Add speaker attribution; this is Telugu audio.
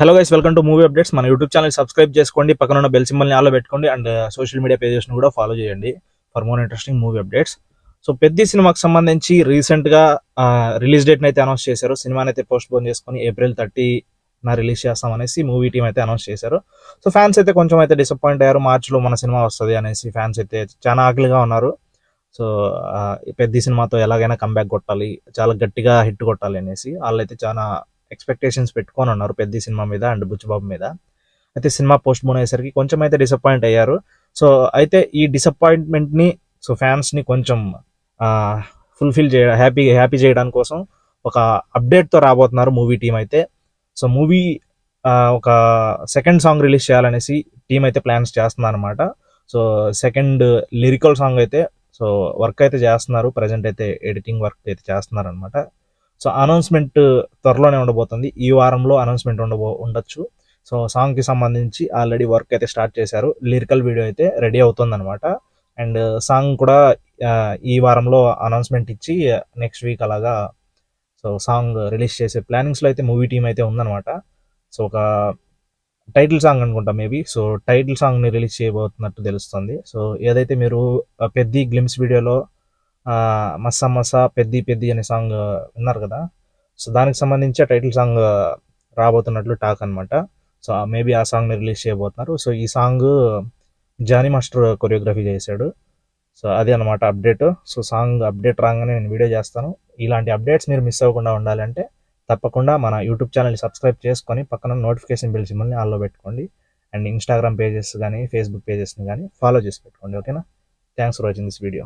Speaker 1: Hello guys welcome to movie updates మన యూట్యూబ్ ఛానల్ సబ్స్క్రైబ్ చేసుకోండి పక్కన ఉన్న బెల్ సింబల్ని ఆలో పెట్టుకోండి అండ్ సోషల్ మీడియా పేజెస్ని కూడా ఫాలో చేయండి for more interesting movie updates so పెద్ద సినిమాకి సంబంధించి రీసెంట్గా రిలీజ్ డేట్ని అయితే అనౌన్స్ చేశారు. సినిమాని అయితే పోస్ట్ పోన్ చేసుకొని ఏప్రిల్ థర్టీ నా రిలీజ్ చేస్తాం అనేసి మూవీ టీం అయితే అనౌన్స్ చేశారు. సో ఫ్యాన్స్ అయితే కొంచెం అయితే డిసప్పాయింట్ అయ్యారు. మార్చిలో మన సినిమా వస్తుంది అనేసి ఫ్యాన్స్ అయితే చాలా ఆకలిగా ఉన్నారు. సో ఈ పెద్ద సినిమాతో ఎలాగైనా కంబ్యాక్ కొట్టాలి చాలా గట్టిగా హిట్ కొట్టాలి అనేసి వాళ్ళైతే చాలా ఎక్స్పెక్టేషన్స్ పెట్టుకొని ఉన్నారు పెద్ద సినిమా మీద అండ్ బుచ్చిబాబు మీద. అయితే సినిమా పోస్ట్ పోన్ అయ్యేసరికి కొంచెం అయితే డిసప్పాయింట్ అయ్యారు. సో అయితే ఈ డిసప్పాయింట్మెంట్ని సో ఫ్యాన్స్ని కొంచెం ఫుల్ఫిల్ చేయ హ్యాపీ హ్యాపీ చేయడానికి కోసం ఒక అప్డేట్తో రాబోతున్నారు మూవీ టీం అయితే. సో మూవీ ఒక సెకండ్ సాంగ్ రిలీజ్ చేయాలనేసి టీం అయితే ప్లాన్స్ చేస్తున్నారు అనమాట సో సెకండ్ లిరికల్ సాంగ్ అయితే సో వర్క్ అయితే చేస్తున్నారు. ప్రజెంట్ అయితే ఎడిటింగ్ వర్క్ అయితే చేస్తున్నారు అనమాట సో అనౌన్స్మెంట్ త్వరలోనే ఉండబోతుంది. ఈ వారంలో అనౌన్స్మెంట్ ఉండబో ఉండొచ్చు. సో సాంగ్కి సంబంధించి ఆల్రెడీ వర్క్ అయితే స్టార్ట్ చేశారు. లిరికల్ వీడియో అయితే రెడీ అవుతుంది అనమాట అండ్ సాంగ్ కూడా ఈ వారంలో అనౌన్స్మెంట్ ఇచ్చి నెక్స్ట్ వీక్ అలాగా సో సాంగ్ రిలీజ్ చేసే ప్లానింగ్స్లో అయితే మూవీ టీం అయితే ఉందన్నమాట. సో ఒక టైటిల్ సాంగ్ అనుకుంటా మేబీ. సో టైటిల్ సాంగ్ని రిలీజ్ చేయబోతున్నట్టు తెలుస్తుంది. సో ఏదైతే మీరు పెద్ద గ్లిమ్స్ వీడియోలో మస్సా మస్సా పెద్ది పెద్ది అనే సాంగ్ ఉన్నారు కదా. సో దానికి సంబంధించి టైటిల్ సాంగ్ రాబోతున్నట్లు టాక్ అనమాట సో మేబీ ఆ సాంగ్ని రిలీజ్ చేయబోతున్నారు. సో ఈ సాంగ్ జానీ మాస్టర్ కొరియోగ్రఫీ చేశాడు. సో అదే అనమాట అప్డేట్ సో సాంగ్ అప్డేట్ రాగానే నేను వీడియో చేస్తాను. ఇలాంటి అప్డేట్స్ మీరు మిస్ అవ్వకుండా ఉండాలంటే తప్పకుండా మన యూట్యూబ్ ఛానల్ సబ్స్క్రైబ్ చేసుకొని పక్కన నోటిఫికేషన్ బిల్ సిమ్మల్ని ఆల్లో పెట్టుకోండి. అండ్ ఇన్స్టాగ్రామ్ పేజెస్ కానీ ఫేస్బుక్ పేజెస్ని కానీ ఫాలో చేసి పెట్టుకోండి. ఓకేనా thanks for watching this video